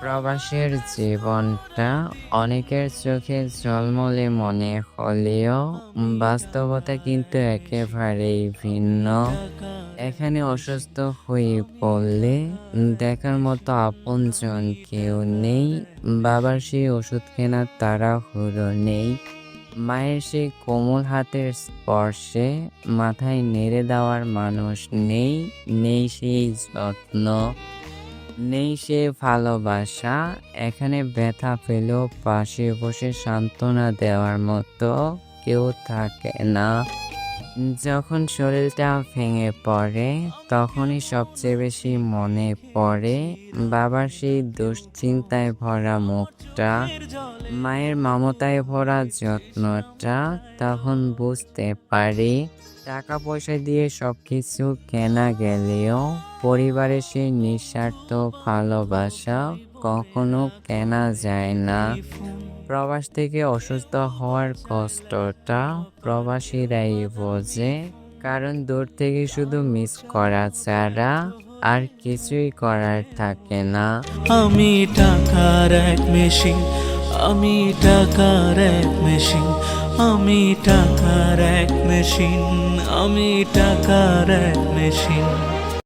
প্রবাসের জীবনটা অনেকের চোখে ঝলমলে মনে হলেও বাস্তবতা কিন্তু একেবারেই ভিন্ন। এখানে অসুস্থ হয়ে পড়লে দেখার মতো আপনজন কেউ নেই, বাবার সেই ওষুধ কেনার তাড়াহুড়ো নেই, মায়ের সেই কোমল হাতের স্পর্শে মাথায় নেড়ে দেওয়ার মানুষ নেই নেই সেই যত্ন। নেই সে ভালোবাসা। এখানে ব্যথা পেলেও পাশে বসে সান্ত্বনা দেওয়ার মতো কেউ থাকে না। যখন শরীরটা ভেঙে পড়ে, তখনই সবচেয়ে বেশি মনে পড়ে বাবার সেই দুশ্চিন্তায় ভরা মুখটা, মায়ের মমতায় ভরা যত্নটা। তখন বুঝতে পারি টাকা পয়সা দিয়ে সবকিছু কেনা গেলেও পরিবারের সেই নিঃস্বার্থ ভালোবাসা কখনো কেনা যায় না। প্রবাস থেকে অসুস্থ হওয়ার কষ্টটা প্রবাসীরাই বোঝে, কারণ দূর থেকে শুধু মিস করা ছাড়া আর কিছুই করার থাকে না। আমি টাকার এক মেশিন আমি টাকার এক মেশিন আমি টাকার এক মেশিন আমি টাকার এক মেশিন